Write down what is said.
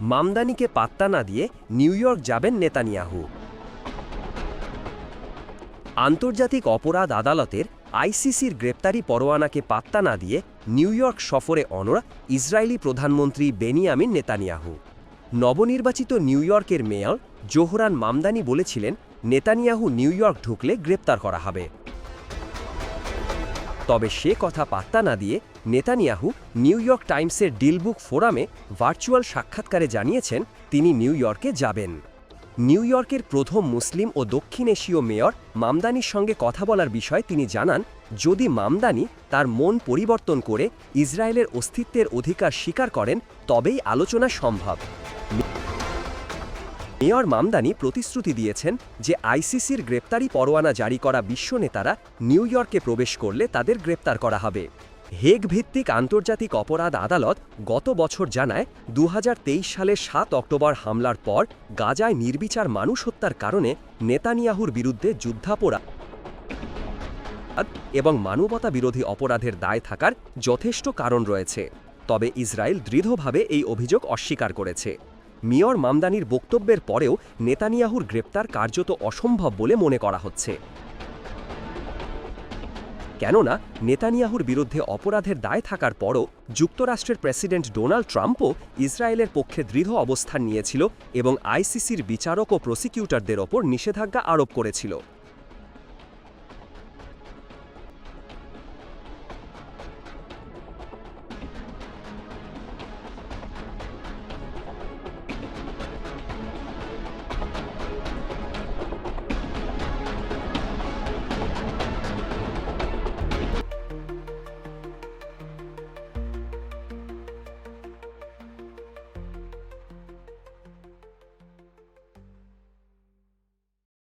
মামদানিকে পাত্তা না দিয়ে নিউ ইয়র্ক যাবেন নেতানিয়াহু। আন্তর্জাতিক অপরাধ আদালতের আইসিসির গ্রেপ্তারি পরোয়ানাকে পাত্তা না দিয়ে নিউ ইয়র্ক সফরে অনড় ইসরায়েলি প্রধানমন্ত্রী বেনিয়ামিন নেতানিয়াহু। নবনির্বাচিত নিউ ইয়র্কের মেয়র জোহরান মামদানি বলেছিলেন, নেতানিয়াহু নিউ ইয়র্ক ঢুকলে গ্রেপ্তার করা হবে। তবে সে কথা পাত্তা না দিয়ে নেতানিয়াহু নিউ ইয়র্ক টাইমসের ডিলবুক ফোরামে ভার্চুয়াল সাক্ষাৎকারে জানিয়েছেন তিনি নিউ ইয়র্কে যাবেন। নিউ ইয়র্কের প্রথম মুসলিম ও দক্ষিণ এশীয় মেয়র মামদানির সঙ্গে কথা বলার বিষয়ে তিনি জানান, যদি মামদানি তার মন পরিবর্তন করে ইসরায়েলের অস্তিত্বের অধিকার স্বীকার করেন, তবেই আলোচনা সম্ভব। মেয়র মামদানি প্রতিশ্রুতি দিয়েছেন যে আইসিসির গ্রেপ্তারি পরোয়ানা জারি করা বিশ্ব নেতারা নিউ ইয়র্কে প্রবেশ করলে তাদের গ্রেপ্তার করা হবে। হেগ ভিত্তিক আন্তর্জাতিক অপরাধ আদালত গত বছর জানায় দু হাজার তেইশ সালের সাত অক্টোবর হামলার পর গাজায় নির্বিচার মানুষ হত্যার কারণে নেতানিয়াহুর বিরুদ্ধে যুদ্ধাপরাধ এবং মানবতা বিরোধী অপরাধের দায় থাকার যথেষ্ট কারণ রয়েছে। তবে ইসরায়েল দৃঢ়ভাবে এই অভিযোগ অস্বীকার করেছে। মিয়র মামদানির বক্তব্যের পরেও নেতানিয়াহুর গ্রেপ্তার কার্যত অসম্ভব বলে মনে করা হচ্ছে। কেননা, নেতানিয়াহুর বিরুদ্ধে অপরাধের দায় থাকার পরও যুক্তরাষ্ট্রের প্রেসিডেন্ট ডোনাল্ড ট্রাম্পও ইসরায়েলের পক্ষে দৃঢ় অবস্থান নিয়েছিল এবং আইসিসির বিচারক ও প্রসিকিউটরদের ওপর নিষেধাজ্ঞা আরোপ করেছিল।